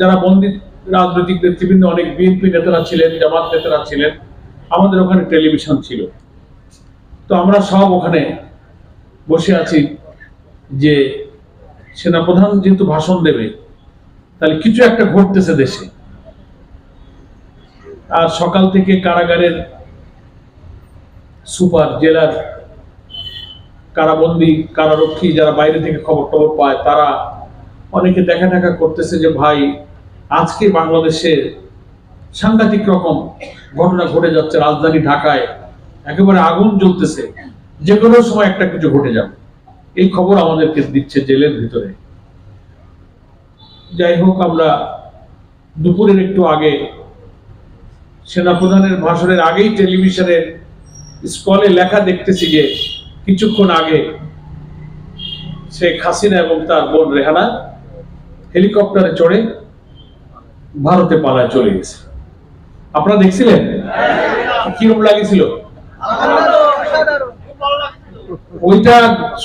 যারা বন্দী রাজনৈতিক নেতৃবৃন্দ, অনেক বিএনপি নেতারা ছিলেন, জামাত নেতারা ছিলেন, আমাদের ওখানে টেলিভিশন ছিল। তো আমরা সব ওখানে বসে আছি যে সেনাপ্রধান যেহেতু ভাষণ দেবে, তাহলে কিছু একটা ঘটতেছে দেশে। আর সকাল থেকে কারাগারের সুপার জেলার কারাবন্দি, কারারক্ষী যারা বাইরে থেকে খবর টবর পায়, তারা অনেকে দেখা দেখা করতেছে যে, ভাই আজকে বাংলাদেশে সাংঘাতিক রকম ঘটনা ঘটে যাচ্ছে রাজধানী ঢাকায়। একেবারে আগুন জ্বলতেছে। যে কোনো সময় একটা কিছু ঘটে যাবে। এই খবর আমাদেরকে দিচ্ছে জেলের ভিতরে। যাই হোক, আমরা দুপুরের একটু আগে সেনাপ্রধানের ভাষণের আগেই টেলিভিশনের স্কলে লেখা দেখতেছি যে কিছুক্ষণ আগে শেখ হাসিনা এবং তার বোন রেহানা হেলিকপ্টারে চড়ে ভারতে পালায় চলে গেছে। আপনারা দেখছিলেন? কীরকম লাগেছিল? ওইটা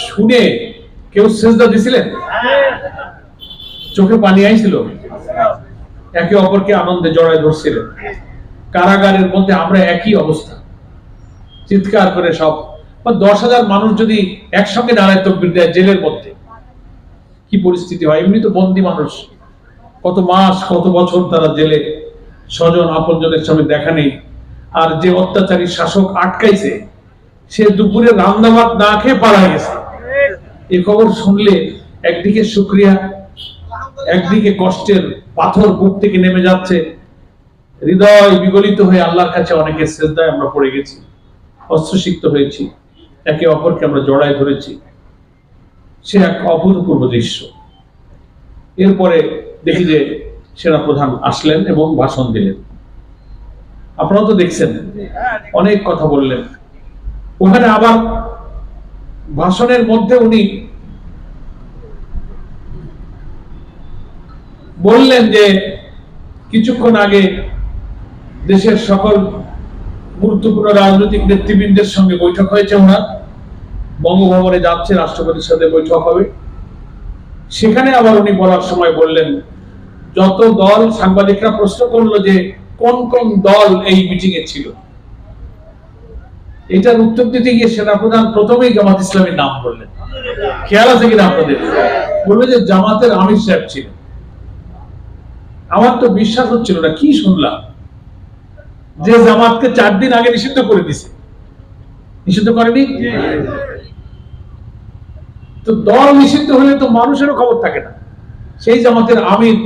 শুনে কেউ সেজদা দিছিলেন চোখে পানি আইছিল? একে অপরকে আনন্দে জড়ায় ধরছিলেন। কারাগারের মধ্যে আমরা একই অবস্থা। চিৎকার করে সব। দশ হাজার মানুষ যদি একসঙ্গে দাঁড়ায় তকবির দেয় জেলের মধ্যে, কি পরিস্থিতি হয়? এমনি তো বন্দি মানুষ। কত মাস, কত বছর তারা জেলে? স্বজন, আপনজনের সঙ্গে দেখা নেই। আর যে অত্যাচারী শাসক আটকাইছে, সে দুপুরে রান্না ভাত না খেয়ে পালা গেছে। এ খবর শুনলে একদিকে শুক্রিয়া একদিকে কষ্টের পাথর বুক থেকে নেমে যাচ্ছে। হৃদয় বিগলিত হয়ে আল্লাহর কাছে অনেকের শ্রদ্ধায় আমরা পড়ে গেছি অস্ত্রসিক্ত হয়েছি। একে অপরকে আমরা জড়ায় ধরেছি। সে এক অভূতপূর্ব দৃশ্য। এরপরে দেখি যে সেনাপ্রধান আসলেন এবং ভাষণ দিলেন। আপনারা তো দেখছেন, অনেক কথা বললেন। ওখানে আবার ভাষণের মধ্যে উনি বললেন যে, কিছুক্ষণ আগে দেশের সকল গুরুত্বপূর্ণ রাজনৈতিক নেতৃবৃন্দের সঙ্গে বৈঠক হয়েছে ওনার। বঙ্গভবনে যাচ্ছে, রাষ্ট্রপতির সাথে বৈঠক হবে। সেখানে আবার উনি বলার সময় বললেন, যত দল সাংবাদিকরা প্রশ্ন করল যে কোন কোন দল এই মিটিং এ ছিল, এটার উত্তর দিতে গিয়ে সেনাপ্রধান প্রথমেই জামাত ইসলামের নাম বললেন। খেয়াল আছে কিনা আপনাদের? বলল যে জামাতের আমির সাহেব ছিলেন। আমার তো বিশ্বাস হচ্ছিল না, কি শুনলাম? যে জামাতকে চার দিন আগে নিষিদ্ধ করে দিছে। নিষিদ্ধ করেনি? তো দল নিষিদ্ধ হলে তো মানুষেরও খবর থাকে না। সেই জামাতের আমির